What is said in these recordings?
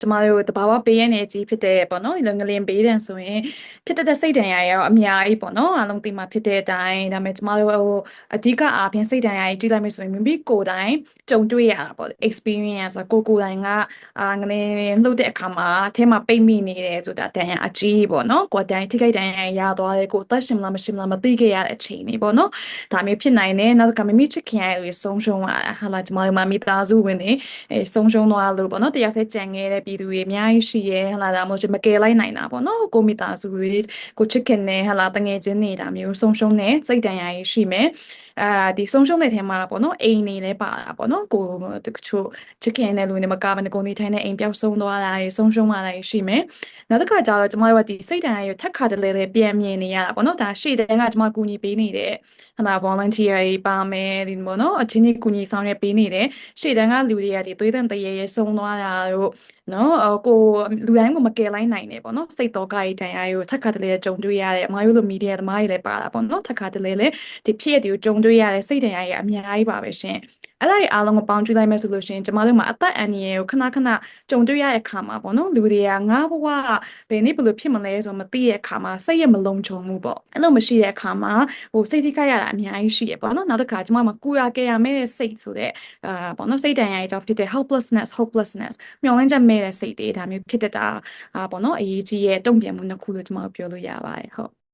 ကျမတို့တဘာဝပေးရနေကြီးဖြစ်တဲ့ပေါ့နော်ဒီလိုငလင်ပေးတယ်ဆိုရင်ဖြစ်တဲ့စိတ်ဒဏ်ရာရောအများကြီးပေါ့နော်အားလုံးသိမှာဖြစ်တဲ့အတိုင်းဒါပေမဲ့ကျမတို့ဟိုအဓိကအားဖြင့်စိတ်ဒဏ်ရာကြီးကြည့်လိုက်မယ်ဆိုရင်မိမိကိုယ်တိုင်ကြုံတွေ့ရတာပေါ့ experience ကိုကိုယ်တိုင်ကအာငလင်လှုပ်တဲ့အခါမှာအထဲမှာပိတ်မိနေတယ်ဆိုတာဒဏ်ရာအကြီးပေါ့နော်ကိုယ်တိုင်ထိခိုက်ဒဏ်ရာရသွားတယ်ကိုယ်သက်ရှင်မလားမရှိမလားမသိခဲ့ရတဲ့အချိန်တွေပေါ့နော်ဒါမျိုးဖြစ်နိုင်တယ်နောက်ကမိမိချစ်ခင်ရတဲ့ဆုံးရှုံးရတာဟာလာကျမတို့မှာမိသားစုဝင်တွေအဲဆုံးရှုံးသွားလို့ပေါ့နော်တယောက်တည်းကြံခဲ့တဲ့ပြည်သူတွေအများကြီးရှိရဲဟာလာဒါမှမဟုတ်မကယ်လိုက်နိုင်တာပေါ့နော်ကိုမိသားစုတွေကိုချစ်ခင်နေဟာလာတငယ်ချင်းနေတာမျိုးဆုံးရှုံးနေစိတ်တန်ရာကြီးရှိမယ် အာဒီဆုံးရှုံးတဲ့ထဲမှာပေါ့နော်အိမ်နေလဲပါတာပေါ့နော်ကိုတချို့ချစ်ခင်တဲ့လူတွေမကမနကိုနေထိုင်တဲ့အိမ်ပျောက်ဆုံးသွားတာတွေဆုံးရှုံးလာတာရှိမယ်နောက်တစ်ခါကျတော့ကျမတို့ကဒီစိတ်တန်ရာကြီးထက်ခါတလဲလဲပြန်မြင်နေရတာပေါ့နော်ဒါရှေ့တန်းကကျမကူညီပေးနေတဲ့ဟလာ volunteer တွေပါမယ်ဒီပေါ့နော်အချင်းချင်းကူညီဆောင်ရွက်ပေးနေတယ်ရှေ့တန်းကလူတွေကဒီသွေးတန်တရေရေဆုံးသွားတာတို့နော်ကိုလူတိုင်းကိုမကယ်လိုက်နိုင်နဲ့ပေါ့နော်စိတ်တော့ကကြီးတန်ရာကိုထက်ခါတလဲကြုံတွေ့ရတယ်အမားတို့လိုမီဒီယာသမားတွေလည်းပါတာပေါ့နော်ထက်ခါတလဲလည်းဒီဖြစ်ရတဲ့ကိုကြုံတွေ့ရတဲ့စိတ်တန်ရာကြီးအများကြီးပါပဲရှင်အဲ့ဒါတွေအားလုံးကိုပေါင်းကြည့်လိုက်မယ်ဆိုလို့ရှိရင်ကျမတို့မှာအသက်အန္တရာယ်ကိုခဏခဏကြုံတွေ့ရတဲ့အခါမှာပေါ့နော်လူတွေကငါဘဝဘယ်နေ့ဘယ်လိုဖြစ်မလဲဆိုတော့မသိတဲ့အခါမှာစိတ်ရမလုံခြုံမှုပေါ့အဲ့လိုမရှိတဲ့အခါမှာဟိုစိတ်ထိခိုက်ရတာအများကြီးရှိရပေါ့နော်နောက်တစ်ခါကျမမှာကူရကဲရမဲ့တဲ့စိတ်ဆိုတဲ့အာပေါ့နော်စိတ်တန်ရာကြီးကြောင့်ဖြစ်တဲ့ helplessness hopelessness မျောလင်းချက်မဲ့တဲ့စိတ်တွေဒါမျိုးဖြစ်တတ်တာအာပေါ့နော်အရေးကြီးရဲ့တုံ့ပြန်မှုနှစ်ခုလို့ကျမတို့ပြောလို့ရပါတယ်ဟုတ်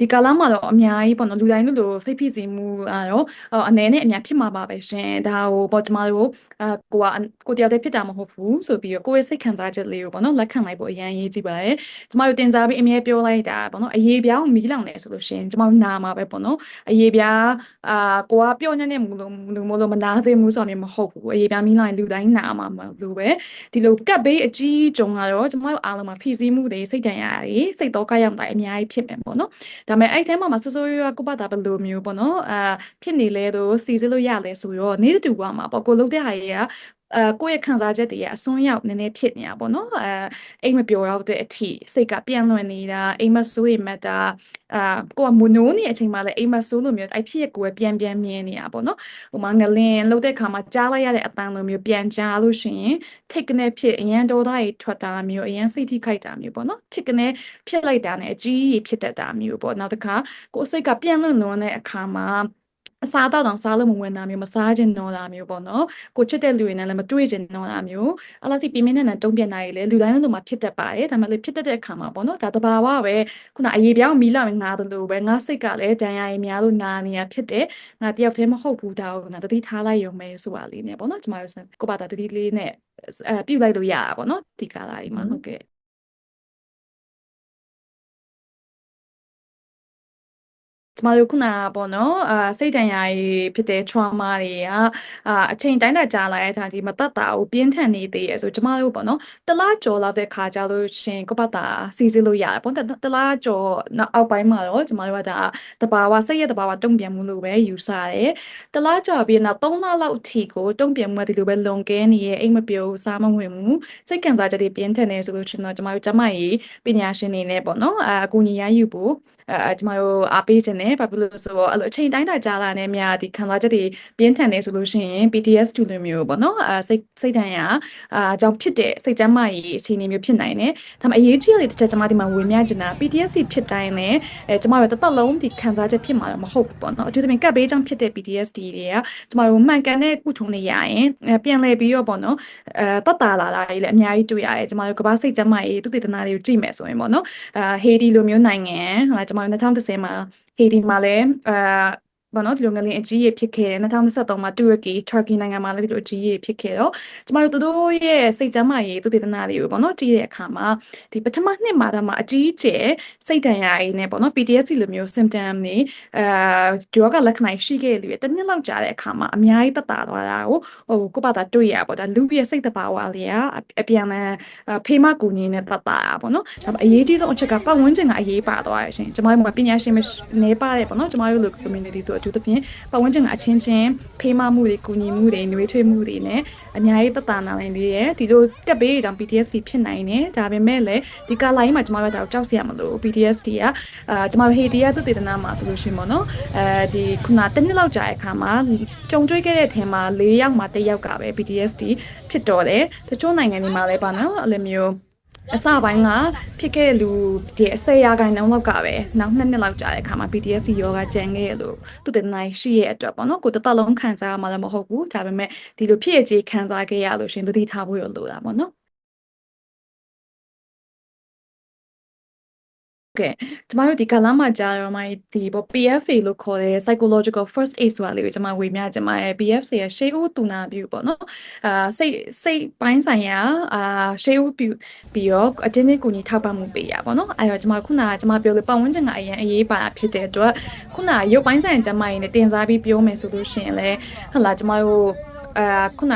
ဒီကာလမှာတော့အများကြီးပေါ့နော်လူတိုင်းလူလိုစိတ်ဖိစီးမှုအာတော့အနေနဲ့အများဖြစ်မှာပါပဲရှင်ဒါဟိုပေါ့ကျမတို့အာကိုကကိုတယောက်တည်းဖြစ်တာမဟုတ်ဘူးဆိုပြီးတော့ကိုယ့်ရဲ့စိတ်ခံစားချက်လေးကိုပေါ့နော်လက်ခံလိုက်ဖို့အရင်ရေးကြည့်ပါတယ်ကျမတို့တင်စားပြီးအမြဲပြောလိုက်တာပေါ့နော်အရေးပြားကိုမီးလောင်တယ်ဆိုလို့ရှင်ကျမတို့နာမှာပဲပေါ့နော်အရေးပြားအာကိုကပြောညံ့နေမှုလို့လူမလို့မနာသေးဘူးဆိုတော့မဟုတ်ဘူးအရေးပြားမီးလောင်ရင်လူတိုင်းနာမှာမလို့ပဲဒီလိုကပ်ဘေးအကြီးကြုံတော့ကျမတို့အားလုံးမှာဖိစီးမှုတွေစိတ်တန်ရာတွေစိတ်တော့ကရောက်တိုင်းအများကြီးဖြစ်မယ်ပေါ့နော်ဒါပေမဲ့အဲ့ထဲမှာမှာစိုးစိုးရွားကိုပတ်တာဘယ်လိုမျိုးပေါ့နော်အာဖြစ်နေလဲတော့စီစစ်လို့ရလဲဆိုတော့နေတူပါမှာပေါ့ကိုလုပ်တဲ့ဟာတွေက အဲကိုယ့်ရဲ့ခံစားချက်တွေကအစွန်းရောက်နည်းနည်းဖြစ်နေတာပေါ့နော်အဲအိမ်မပျော်တော့တဲ့အထိစိတ်ကပြန့်လွင့်နေတာအိမ်မဆိုးရင်မတာအာကိုကမနိုးနေတဲ့အချိန်မှာလည်းအိမ်မဆိုးလိုမျိုးအဲ့ဖြစ်ရကိုယ်ပြန်ပြန်မြင်နေတာပေါ့နော်ဟိုမှာငလင်လှုပ်တဲ့ခါမှာကြားလိုက်ရတဲ့အတန်လိုမျိုးပြန်ကြားလို့ရှိရင်ထိတ်ကနေဖြစ်အရန်ဒေါသတွေထွက်တာမျိုးအရန်စိတ်ထိခိုက်တာမျိုးပေါ့နော်ထိတ်ကနေဖြစ်လိုက်တာနဲ့အကြီးကြီးဖြစ်တတ်တာမျိုးပေါ့နောက်တစ်ခါကိုယ်စိတ်ကပြန့်လွင့်လွန်းတဲ့အခါမှာ အစားတော့တောင်စားလို့မဝင်တာမျိုးမစားခြင်းတော့တာမျိုးပေါ့နော်ကိုချစ်တဲ့လူတွေနဲ့လည်းမတွေ့ခြင်းတော့တာမျိုးအဲ့လောက်ထိပြင်းပြင်းထန်ထန်တုံ့ပြန်တာတွေလည်းလူတိုင်းလူမှာဖြစ်တတ်ပါတယ်ဒါမှလည်းဖြစ်တတ်တဲ့အခါမှာပေါ့နော်ဒါတဘာဝပဲခုနအရေးပြောင်းမီးလောင်ငါတို့လိုပဲငါစိတ်ကလည်းဒဏ်ရာတွေများလို့နာနေရဖြစ်တယ်ငါတယောက်တည်းမဟုတ်ဘူးဒါကိုငါတတိထားလိုက်ရုံပဲဆိုတာလေးနဲ့ပေါ့နော်ကျမတို့ကိုပါတာတတိလေးနဲ့အဲပြုတ်လိုက်လို့ရတာပေါ့နော်ဒီကာလာလေးမှာဟုတ်ကဲ့ ကျမတို့ခုနကပေါ့နော်အာစိတ်ဒဏ်ရာတွေဖြစ်တဲ့ trauma တွေကအာအချိန်တိုင်းတာကြာလာတဲ့အခါကြီးမတတ်တာကိုပြင်းထန်နေသေးရဲ့ဆိုကျမတို့ပေါ့နော်တလားကြော်လောက်တဲ့ခါကြလို့ရှင်ကိုပတ်တာစီစစ်လို့ရတယ်ပေါ့တလားကြော်နောက်အောက်ပိုင်းမှာတော့ကျမတို့ကဒါတဘာဝစိတ်ရဲ့တဘာဝတုံ့ပြန်မှုလို့ပဲယူဆတယ်တလားကြော်ပြီးနောက်3လလောက်အထိကိုတုံ့ပြန်မှုဒီလိုပဲလွန်ကဲနေရဲ့အိမ်မပြုံးစားမဝင်မှုစိတ်ခံစားချက်တွေပြင်းထန်နေဆိုလို့ရှင်တော့ကျမတို့ကျမကြီးပညာရှင်တွေနဲ့ပေါ့နော်အာအကူအညီရယူဖို့ အဲကျမတို့အားပေးခြင်းနဲ့ဘာဖြစ်လို့ဆိုတော့အဲ့လိုအချိန်တိုင်းတာကြာလာနေများဒီခံစားချက်တွေပြင်းထန်နေဆိုလို့ရှိရင် PTSD လိုမျိုးပေါ့နော်အဲစိတ်စိတ်ဓာတ်ရအာကြောင့်ဖြစ်တဲ့စိတ်ကျန်းမာရေးအခြေအနေမျိုးဖြစ်နိုင်တယ်ဒါပေမဲ့အရေးကြီးတဲ့တစ်ချက်ကျမဒီမှာဝင်မြချင်တာ PTSD ဖြစ်တိုင်းလည်းအဲကျမတို့တစ်သက်လုံးဒီခံစားချက်ဖြစ်မှာတော့မဟုတ်ဘူးပေါ့နော်အထူးသဖြင့်ကပ်ဘေးကြောင့်ဖြစ်တဲ့ PTSD တွေကကျမတို့မှန်ကန်တဲ့ကုထုံးတွေရရင်ပြန်လည်ပြီးတော့ပေါ့နော်အဲတတ်တာလာတာတွေလည်းအများကြီးတွေ့ရတယ်ကျမတို့ကမ္ဘာစိတ်ကျန်းမာရေးသူတည်တနာတွေကိုကြည့်မယ်ဆိုရင်ပေါ့နော်အာဟေဒီလိုမျိုးနိုင်ငံဟာကျမတို့2010မှာဟေဒီမှာလည်းအာ ဘာနော်ဒီလိုငလင်အကြီးကြီးဖြစ်ခဲ့တယ်2023မှာတူရကီတာကီနိုင်ငံမှာလည်းဒီလိုအကြီးကြီးဖြစ်ခဲ့တော့ကျမတို့တို့ရဲ့စိတ်ကျန်းမာရေးသူတည်တနာတွေကိုပေါ့နော်ကြည့်တဲ့အခါမှာဒီပထမနှစ်မှာတော့မှအကြီးကျယ်စိတ်ဒဏ်ရာတွေနဲ့ပေါ့နော် PTSD လိုမျိုး symptom တွေအာယောဂလက္ခဏာရှိခဲ့တဲ့လူတွေတစ်နှစ်လောက်ကြာတဲ့အခါမှာအများကြီးတက်တာသွားတာကိုဟိုကိုပါတာတွေ့ရပေါ့ဒါလူရဲ့စိတ်တဘာဝလေးကအပြန်လန်ဖေးမကူညီနဲ့တက်တာပေါ့နော်ဒါပေမဲ့အရေးကြီးဆုံးအချက်ကပတ်ဝန်းကျင်ကအရေးပါသွားရရှင်ကျမတို့ကပညာရှင်နေပါတဲ့ပေါ့နော်ကျမတို့လို community ဆိုအထူးသဖြင့်ပတ်ဝန်းကျင်ကအချင်းချင်းဖေးမမှုတွေကူညီမှုတွေနှွေးထွေးမှုတွေနဲ့အများကြီးသက်သာနာနိုင်သေးတယ်ဒီလိုတက်ပေးကြောင့် PTSD ဖြစ်နိုင်တယ်ဒါပေမဲ့လည်းဒီကာလိုင်းမှာကျွန်မတို့တော့ကြောက်စရာမလို PTSD ကအာကျွန်မတို့ဟေတီယာသုတေသနမှာဆိုလို့ရှိရင်ပေါ့နော်အဲဒီခုနတစ်နှစ်လောက်ကြာတဲ့အခါမှာကြုံတွေ့ခဲ့တဲ့အထင်မှာ၄ယောက်မှာတစ်ယောက်ကပဲ PTSD ဖြစ်တော့တယ်တချို့နိုင်ငံတွေမှာလည်းပါနော်အဲ့လိုမျိုး အစပိုင်းကဖြစ်ခဲ့တဲ့လူဒီအစေရာခိုင်နှုန်းလောက်ကပဲနောက်နှစ်နှစ်လောက်ကြာတဲ့အခါမှာ PTSD ယောဂကြံခဲ့ရလို့သူတည်နိုင်ရှိရဲ့အတွက်ပေါ့နော်ကိုတစ်သက်လုံးခံစားရမှာလည်းမဟုတ်ဘူးဒါပေမဲ့ဒီလိုဖြစ်ရကြီးခံစားခဲ့ရလို့ရှင်သတိထားဖို့ရလိုတာပေါ့နော် ကဲကျမတို့ဒီကာလမှာကြာတော့မှဒီပေါ့ PFA လို့ခေါ်တဲ့ psychological first aid ဆိုတာလေးကိုကျမဝေမျှကျမရဲ့ PFA ရဲ့ရှေးဦးတူနာပြုပေါ့နော်အာစိတ်စိတ်ပိုင်းဆိုင်ရာအာရှေးဦးပြုပြီးတော့အတင်းတင်းကူညီထောက်ပံ့မှုပေးရပေါ့နော်အဲတော့ကျမခုနကကျမပြောလို့ပတ်ဝန်းကျင်ကအရင်အရေးပါတာဖြစ်တဲ့အတွက်ခုနကရုပ်ပိုင်းဆိုင်ရာကျမရင်းနဲ့တင်စားပြီးပြောမယ်ဆိုလို့ရှိရင်လည်းဟလာကျမတို့ အာခုန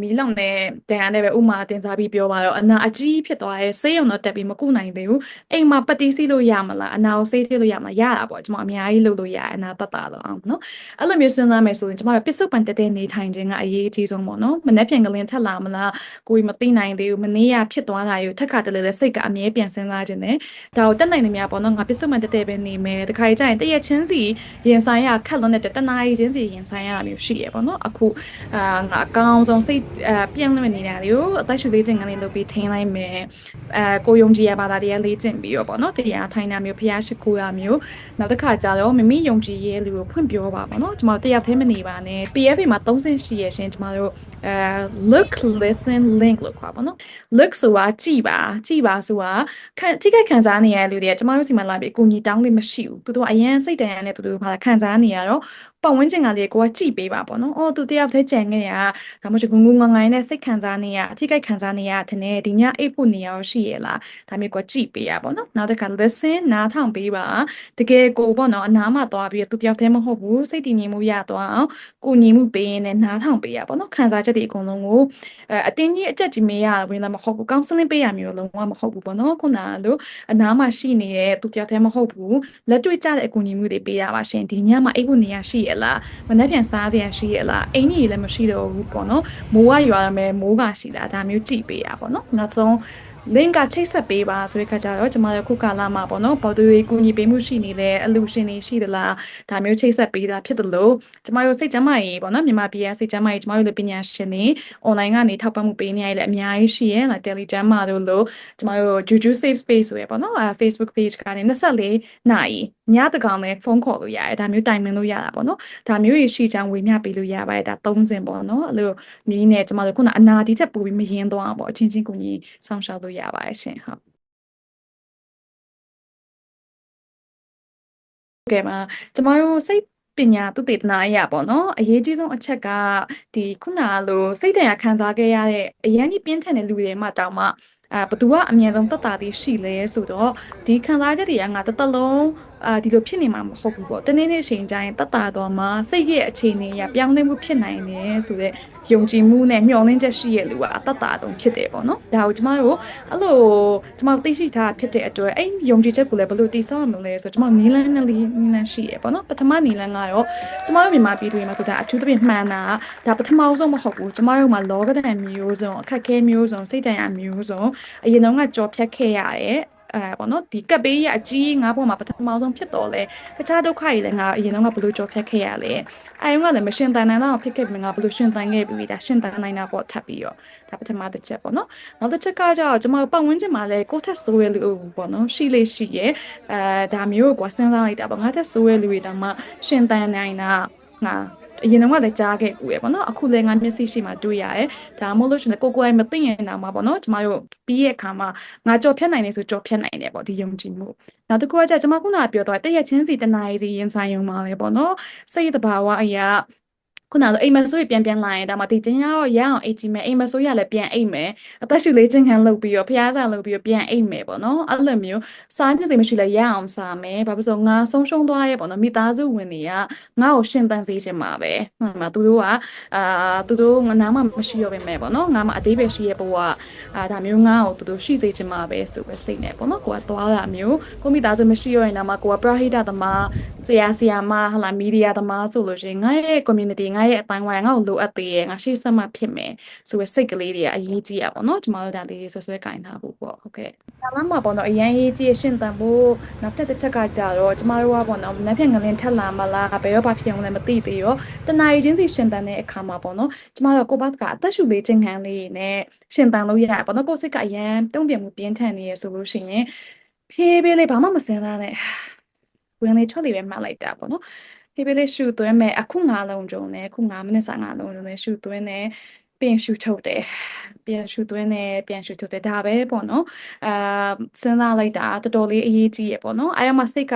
မီးလောင်တဲ့တန်ရနဲ့ပဲဥမာတင်စားပြီးပြောပါတော့အနာအကြီးဖြစ်သွားရဲဆေးရုံတော့တက်ပြီးမကုနိုင်သေးဘူးအိမ်မှာပတိစီလို့ရမလားအနာကိုဆေးထည့်လို့ရမလားရတာပေါ့ကျွန်မအများကြီးလုပ်လို့ရတယ်အနာတတ်တာတော့အောင်နော်အဲ့လိုမျိုးစဉ်းစားမယ်ဆိုရင်ကျွန်မပစ္စုပန်တက်တဲ့နေထိုင်ခြင်းကအရေးအကြီးဆုံးပေါ့နော်မနေ့ပြန်ကလင်ထက်လာမလားကိုယ်မသိနိုင်သေးဘူးမနေ့ကဖြစ်သွားတာယူထက်ခါတလေလေစိတ်ကအမြဲပြန်စဉ်းစားခြင်းနဲ့ဒါကိုတက်နိုင်နေများပေါ့နော်ငါပစ္စုပန်တက်တဲ့ပဲနေမယ်တခါကြရင်တရက်ချင်းစီရင်ဆိုင်ရခက်လွန်းတဲ့တနာရီချင်းစီရင်ဆိုင်ရတာမျိုးရှိရပေါ့နော်အခုအာငါအကောင်းဆုံးစိတ်အပြင်းလို့နေတာလေကိုအသက်ရှူလေးခြင်းကနေလုပ်ပြီးထိန်းလိုက်မယ်အဲကိုယုံကြည်ရပါတာတရားလေးကျင့်ပြီးတော့ပေါ့နော်တရားထိုင်တာမျိုးဖျားရှိခိုးရမျိုးနောက်တစ်ခါကျတော့မမိယုံကြည်ရဲ့လူကိုဖွင့်ပြောပါပေါ့နော်ကျွန်တော်တရားသေးမနေပါနဲ့ PFA မှာ၃ဆင့်ရှိရရှင်ကျွန်တော်တို့အဲ look listen link လို့ခေါ်ပါနော် look ဆိုတာကြည်ပါကြည်ပါဆိုတာခံထိခိုက်ခံစားနေရတဲ့လူတွေကကျွန်တော်တို့စီမှာလာပြီးအကူအညီတောင်းလို့မရှိဘူးသူတို့အရင်စိတ်တန်ရတဲ့သူတို့ဘာခံစားနေရတော့ပတ်ဝန်းကျင်ကလေးကိုကကြည်ပေးပါပေါ့နော်။အော်သူတယောက်တည်းကြံခဲ့ရဒါမှမဟုတ်ဂုံဂုံငငိုင်းနဲ့စိတ်ခံစားနေရအထိကိခံစားနေရတဲ့နဲ့ဒီညအိပ်ဖို့နေရရှိရလားဒါမျိုးကိုကြည်ပေးရပေါ့နော်။နောက်တစ်ခါ listen နားထောင်ပေးပါတကယ်ကိုပေါ့နော်အနားမှာသွားပြီးသူတယောက်တည်းမဟုတ်ဘူးစိတ်တည်ငြိမ်မှုရသွားအောင်ကိုညီမှုပေးရင်လည်းနားထောင်ပေးရပေါ့နော်ခံစားချက်တွေအကုန်လုံးကိုအဲအတင်းကြီးအချက်ကြီးမေးရဝင်လာမဟုတ်ဘူး counseling ပေးရမျိုးလုံးဝမဟုတ်ဘူးပေါ့နော်ခုနကလို့အနားမှာရှိနေတဲ့သူတယောက်တည်းမဟုတ်ဘူးလက်တွေ့ကျတဲ့အကူအညီမှုတွေပေးရပါရှင်ဒီညမှာအိပ်ဖို့နေရရှိရလားမနှက်ပြန်စားစရာရှိရလားအိမ်ကြီးလည်းမရှိတော့ဘူးပေါ့နော်မိုးကရွာရမယ်မိုးကရှိတာဒါမျိုးကြည့်ပေးရပေါ့နော်နောက်ဆုံး link ကချိတ်ဆက်ပေးပါဆိုတဲ့ခါကျတော့ကျမတို့ခုကာလာမှာပေါ့နော်ပေါ်သူတွေကူညီပေးမှုရှိနေလဲအလူရှင်တွေရှိသလားဒါမျိုးချိတ်ဆက်ပေးတာဖြစ်တယ်လို့ကျမတို့စိတ်ကျမကြီးပေါ့နော်မြန်မာပြည်ကစိတ်ကျမကြီးကျမတို့လူပညာရှင်တွေ online ကနေထောက်ပံ့မှုပေးနေရလဲအများကြီးရှိရဲ့လာ Telegram မှာတို့လို့ကျမတို့ Juju Safe Space ဆိုရပေါ့နော်အဲ Facebook page ကနေ24နာရီ ညတကောင်လဲဖုန်းခေါ်လို့ရတယ်ဒါမျိုးတိုင်မင်လို့ရတာပေါ့နော်ဒါမျိုးရရှိချောင်းဝေမျှပေးလို့ရပါတယ်ဒါ30ပေါ့နော်အဲ့လိုနီးနေကျမတို့ခုနအနာဒီထက်ပိုပြီးမရင်သွားအောင်ပေါ့အချင်းချင်းကိုကြီးစောင့်ရှောက်လို့ရပါတယ်ရှင်ဟုတ်ကဲပါကျမတို့စိတ်ပညာသုတေသနအရာပေါ့နော်အရေးကြီးဆုံးအချက်ကဒီခုနလိုစိတ်တရာခံစားခဲ့ရတဲ့အရန်ကြီးပြင်းထန်တဲ့လူတွေမှတောင်မှအာဘသူကအမြဲဆုံးသက်တာသေးရှိလဲဆိုတော့ဒီခံစားချက်တွေကငါတစ်သက်လုံး အာဒီလိုဖြစ်နေမှာမဟုတ်ဘူးပေါ့တနေ့နေ့ချိန်ကျရင်တတ်တာတော့မှစိတ်ရဲ့အခြေအနေရပြောင်းလဲမှုဖြစ်နိုင်တယ်ဆိုတော့ယုံကြည်မှုနဲ့မျှော်လင့်ချက်ရှိရဲ့လူကအတတ်တာဆုံးဖြစ်တယ်ပေါ့နော်ဒါကိုကျမတို့အဲ့လိုကျမတို့သိရှိထားဖြစ်တဲ့အတွက်အဲ့ယုံကြည်ချက်ကိုလည်းဘယ်လိုတည်ဆောက်ရမလဲဆိုတော့ကျမနီလန်းနဲ့နီလန်းရှိရဲ့ပေါ့နော်ပထမနီလန်းကတော့ကျမတို့မြန်မာပြည်တွင်မှာဆိုတာအထူးသဖြင့်မှန်တာဒါပထမဆုံးမဟုတ်ဘူးကျမတို့မှာလောကဒဏ်မျိုးစုံအခက်ခဲမျိုးစုံစိတ်တန်ရမျိုးစုံအရင်တော့ကကြော်ဖြတ်ခဲ့ရတယ် အဲပေါ့နော်ဒီကပ်ပေးရအကြီးငါးဘွားမှာပထမဆုံးဖြစ်တော်လဲတခြားဒုက္ခတွေလည်းငါအရင်တော့ကဘလို့ကြော်ဖြတ်ခဲ့ရလဲအဲုံကလည်းမရှင်တန်နိုင်တော့ဖြစ်ခဲ့ပြီငါဘလို့ရှင်တန်ခဲ့ပြီဒါရှင်တန်နိုင်တာပေါ့ထပ်ပြီးတော့ဒါပထမတစ်ချက်ပေါ့နော်နောက်တစ်ချက်ကကျတော့ကျွန်မပတ်ဝန်းကျင်မှာလည်းကိုယ့်ထက်ဆိုးရလူပေါ့နော်ရှိလေရှိရဲ့အဲဒါမျိုးကိုစဉ်းစားလိုက်တာပေါ့ငါထက်ဆိုးရလူတွေတောင်မှရှင်တန်နိုင်တာငါ အရင်တော့လည်းကြားခဲ့ပူရယ်ပေါ့နော်အခုလည်းငါမျက်စိရှိမှတွေ့ရတယ်ဒါမှမဟုတ်လို့ရှင်ကိုကိုယ်တိုင်မသိရင်တော့မှာပေါ့နော်ကျမတို့ပြီးရဲ့အခါမှာငါကြော်ဖြတ်နိုင်နေဆိုကြော်ဖြတ်နိုင်တယ်ပေါ့ဒီယုံကြည်မှုနောက်တစ်ခုကကျကျမခုနကပြောတော့တည့်ရချင်းစီတနားရီစီရင်ဆိုင်ရုံမှာပဲပေါ့နော်စိတ်တဘာဝအရာ ခုနကအိမ်မဆိုးပြန်ပြန်လာရင်ဒါမှဒီကျင်းရတော့ရအောင်အိတ်ကြည့်မယ်အိမ်မဆိုးရလည်းပြန်အိတ်မယ်အသက်ရှူလေးချင်းခံလုပ်ပြီးတော့ဖျားစာလုပ်ပြီးတော့ပြန်အိတ်မယ်ပေါ့နော်အဲ့လိုမျိုးစားခြင်းစိမရှိလဲရအောင်စားမယ်ဘာဖြစ်လို့ငါဆုံးရှုံးသွားရဲ့ပေါ့နော်မိသားစုဝင်တွေကငါ့ကိုရှင်သန်စေချင်မှာပဲဟုတ်မှာသူတို့ကအာသူတို့ငါနားမှမရှိရပါမယ်ပေါ့နော်ငါမှအသေးပဲရှိရဲ့ဘဝအာဒါမျိုးငါ့ကိုသူတို့ရှိစေချင်မှာပဲဆိုပဲစိတ်နဲ့ပေါ့နော်ကိုကသွားတာမျိုးကိုမိသားစုမရှိရရင်တော့မှကိုကပရဟိတသမားဆရာဆရာမဟလာမီဒီယာသမားဆိုလို့ရှိရင်ငါရဲ့ community ငါရဲ့အတိုင်းဝိုင်းငါ့ကိုလိုအပ်သေးရဲ့ငါရှေ့ဆက်မှဖြစ်မယ်ဆိုရယ်စိတ်ကလေးတွေကအရေးကြီးရပါတော့ကျမတို့ဒါလေးတွေဆွဆွဲကင်ထားဖို့ပေါ့ဟုတ်ကဲ့ဒါမှမပေါ့နော်အရန်ရေးကြီးရှင်းတန်ဖို့နောက်တစ်တစ်ချက်ကကြတော့ကျမတို့ကပေါ့နော်နက်ဖြန်ငလင်းထက်လာမလားဘယ်တော့ဘာဖြစ်အောင်လဲမသိသေးရောတနာရီချင်းစီရှင်းတန်တဲ့အခါမှာပေါ့နော်ကျမတို့ကိုဘတ်ကအသက်ရှူလေးချင်းခံလေးနဲ့ရှင်းတန်လို့ရရပေါ့နော်ကိုစိတ်ကအရန်တုံ့ပြန်မှုပြင်းထန်နေရဆိုလို့ရှိရင်ဖြည်းဖြည်းလေးဘာမှမစင်စားနဲ့ ဝင်လေထွက်လေပဲမှတ်လိုက်တာပေါ့နော်ဖြည်းဖြည်းလေးရှူသွင်းမယ်အခု9လုံးကျုံနဲ့အခု9မိနစ်စာ9လုံးကျုံနဲ့ရှူသွင်းတယ်ပြန်ရှူထုတ်တယ်ပြန်ရှူသွင်းတယ်ပြန်ရှူထုတ်တယ်ဒါပဲပေါ့နော်အာစဉ်းစားလိုက်တာတော်တော်လေးအရေးကြီးရပေါ့နော်အဲမှာစိတ်က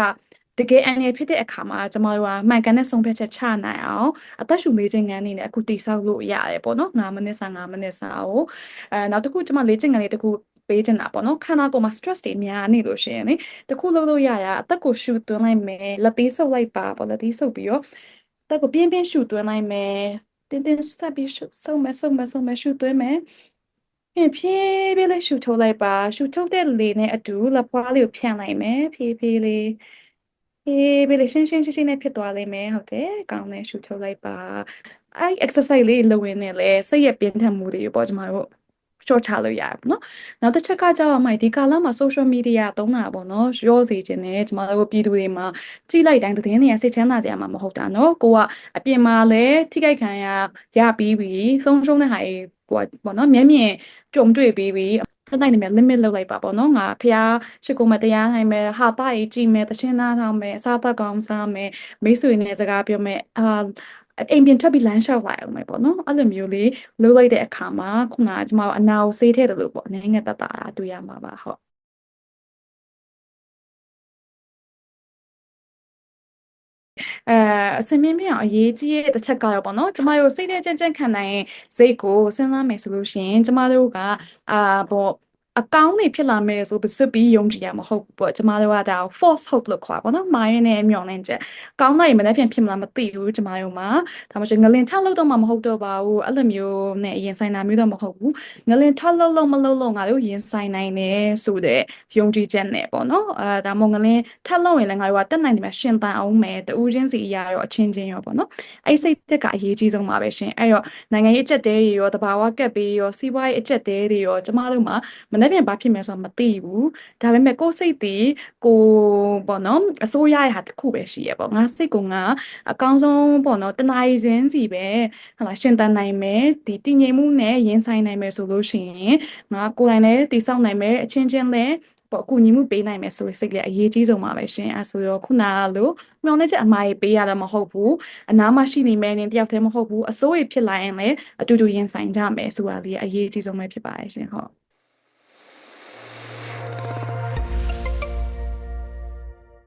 တကယ်အန်ရဖြစ်တဲ့အခါမှာကျမတို့ကမှန်ကန်တဲ့ဆုံးဖြတ်ချက်ချနိုင်အောင်အသက်ရှူလေးခြင်းငန်းနေနဲ့အခုတိဆောက်လို့ရတယ်ပေါ့နော်9မိနစ်စာ9မိနစ်စာကိုအဲနောက်တစ်ခုကျမလေးခြင်းငန်းလေးတစ်ခု ပေးချင်တာပေါ့နော်ခန္ဓာကိုယ်မှာ stress တွေများနေလို့ရှိရင်လေတခုလုပ်လို့ရရအသက်ကိုရှူသွင်းလိုက်မယ်လက်သေးဆုပ်လိုက်ပါပေါ့လက်သေးဆုပ်ပြီးတော့အသက်ကိုပြင်းပြင်းရှူသွင်းလိုက်မယ်တင်းတင်းဆက်ပြီးရှူဆုပ်မယ်ဆုပ်မယ်ဆုပ်မယ်ရှူသွင်းမယ်ဖြည်းဖြည်းလေးရှူထုတ်လိုက်ပါရှူထုတ်တဲ့လေနဲ့အတူလက်ပွားလေးကိုဖြန့်လိုက်မယ်ဖြည်းဖြည်းလေးအေးဘယ်လိုရှင်းရှင်းရှင်းရှင်းနဲ့ဖြစ်သွားလိမ့်မယ်ဟုတ်တယ်ကောင်းတယ်ရှူထုတ်လိုက်ပါအဲ exercise လေးလုပ်ရင်းနဲ့လဲစိတ်ရဲ့ပြင်းထန်မှုတွေပေါ့ကျမတို့ ရှော့ချလို့ရတယ်ပေါ့နော်နောက်တစ်ချက်ကကြောက်မှဒီကာလမှာ social media သုံးတာပေါ့နော်ရောစေခြင်းနဲ့ကျမတို့ပြည်သူတွေမှာကြည့်လိုက်တိုင်းသတင်းတွေကစိတ်ချမ်းသာကြမှာမဟုတ်တာနော်ကိုကအပြင်မှာလည်းထိခိုက်ခံရရပြီးပြီဆုံးရှုံးတဲ့ဟာကိုကပေါ့နော်မျက်မြင်ကြုံတွေ့ပြီးပြီတနိုင်နေမယ် limit လုပ်လိုက်ပါပေါ့နော်ငါဖះရှိကိုမတရားနိုင်မယ်ဟာတာကြီးကြည့်မယ်တချင်းသားထားမယ်အစားသက်ကောင်းစားမယ်မိတ်ဆွေနဲ့စကားပြောမယ်အာ အိမ်ပြင်ထွက်ပြီးလမ်းလျှောက်လာအောင်မယ်ပေါ့နော်အဲ့လိုမျိုးလေးလုပ်လိုက်တဲ့အခါမှာခုနကကျမတို့အနာကိုဆေးထည့်တယ်လို့ပေါ့နိုင်ငံတတတာတွေ့ရမှာပါဟုတ်အဲအစင်မြင့်မြင့်အောင်အရေးကြီးတဲ့တစ်ချက်ကတော့ပေါ့နော်ကျမတို့စိတ်နဲ့ကြံ့ကြံ့ခံနိုင်စိတ်ကိုစဉ်းစားမယ်ဆိုလို့ရှိရင်ကျမတို့ကအာပေါ့ အကောင်းတွေဖြစ်လာမယ်ဆိုပစစ်ပြီးယုံကြည်ရမဟုတ်ဘူးပေါ့ကျမတို့ကဒါ false hope လို့ခေါ်ပါတော့မာရင်းနဲ့မျှော်လင့်ချက်ကောင်းလိုက်မနေ့ပြန်ဖြစ်မလားမသိဘူးကျမတို့မှာဒါမှမဟုတ်ငလင်ထလောက်တော့မှမဟုတ်တော့ပါဘူးအဲ့လိုမျိုးနဲ့ရင်ဆိုင်တာမျိုးတော့မဟုတ်ဘူးငလင်ထလောက်လို့မလောက်လို့ငါတို့ရင်ဆိုင်နိုင်တယ်ဆိုတဲ့ယုံကြည်ချက်နဲ့ပေါ့နော်အဲဒါမှမဟုတ်ငလင်ထလောက်ရင်လည်းငါတို့ကတက်နိုင်တယ်မှာရှင်တန်အောင်မယ်တူးချင်းစီအရာရောအချင်းချင်းရောပေါ့နော်အဲ့စိတ်သက်ကအရေးကြီးဆုံးပါပဲရှင်အဲ့တော့နိုင်ငံရေးအကျက်တဲတွေရောတဘာဝကက်ပေးရောစီးပွားရေးအကျက်တဲတွေရောကျမတို့မှာမနေ့ပြန်ဘာဖြစ်မယ်ဆိုတာမသိဘူးဒါပေမဲ့ကိုယ်စိတ်တည်ကိုပေါ့နော်အစိုးရရဲ့ဟာတစ်ခုပဲရှိရပေါ့ငါစိတ်ကငါအကောင်းဆုံးပေါ့နော်တနာရီချင်းစီပဲဟာလာရှင်တန်နိုင်မယ်ဒီတည်ငြိမ်မှုနဲ့ရင်ဆိုင်နိုင်မယ်ဆိုလို့ရှိရင်ငါကိုယ်တိုင်လည်းတည်ဆောက်နိုင်မယ်အချင်းချင်းလည်းပေါ့အကူညီမှုပေးနိုင်မယ်ဆိုရစိတ်လည်းအရေးကြီးဆုံးပါပဲရှင်အဲဆိုတော့ခုနကလို့မျောနေချက်အမှားကြီးပေးရတာမဟုတ်ဘူးအနားမှာရှိနေမယ်နေတယောက်တည်းမဟုတ်ဘူးအစိုးရဖြစ်လာရင်လည်းအတူတူရင်ဆိုင်ကြမယ်ဆိုတာလေးအရေးကြီးဆုံးပဲဖြစ်ပါရဲ့ရှင်ဟုတ်